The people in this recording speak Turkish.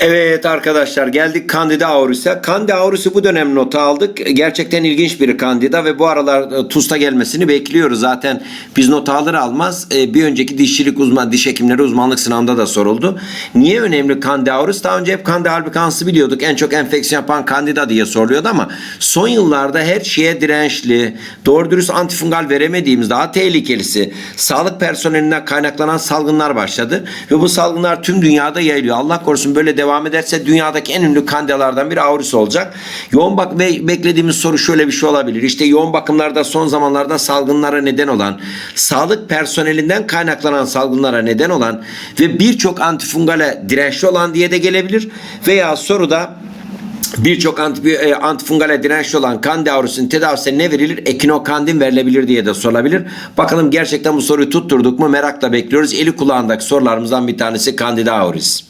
Evet arkadaşlar geldik Candida auris'e. Candida auris'i bu dönem nota aldık. Gerçekten ilginç bir kandida ve bu aralar e, TUS'ta gelmesini bekliyoruz. Zaten biz nota alır almaz e, bir önceki dişçilik uzman, diş hekimleri uzmanlık sınavında da soruldu. Niye önemli Candida auris? Daha önce hep Candida albicans'ı biliyorduk. En çok enfeksiyon yapan Candida diye soruluyordu ama son yıllarda her şeye dirençli, doğru dürüst antifungal veremediğimiz daha tehlikelisi sağlık personelinden kaynaklanan salgınlar başladı ve bu salgınlar tüm dünyada yayılıyor. Allah korusun böyle devam ederse dünyadaki en ünlü kandidalardan biri auris olacak. Yoğun bak ve beklediğimiz soru şöyle bir şey olabilir. İşte yoğun bakımlarda son zamanlarda salgınlara neden olan, sağlık personelinden kaynaklanan salgınlara neden olan ve birçok antifungale dirençli olan diye de gelebilir. Veya soruda Birçok anti, e, antifungale dirençli olan Candida auris'in tedavisine ne verilir? Ekinokandin verilebilir diye de sorulabilir. Bakalım gerçekten bu soruyu tutturduk mu merakla bekliyoruz. Eli kulağındaki sorularımızdan bir tanesi Candida auris.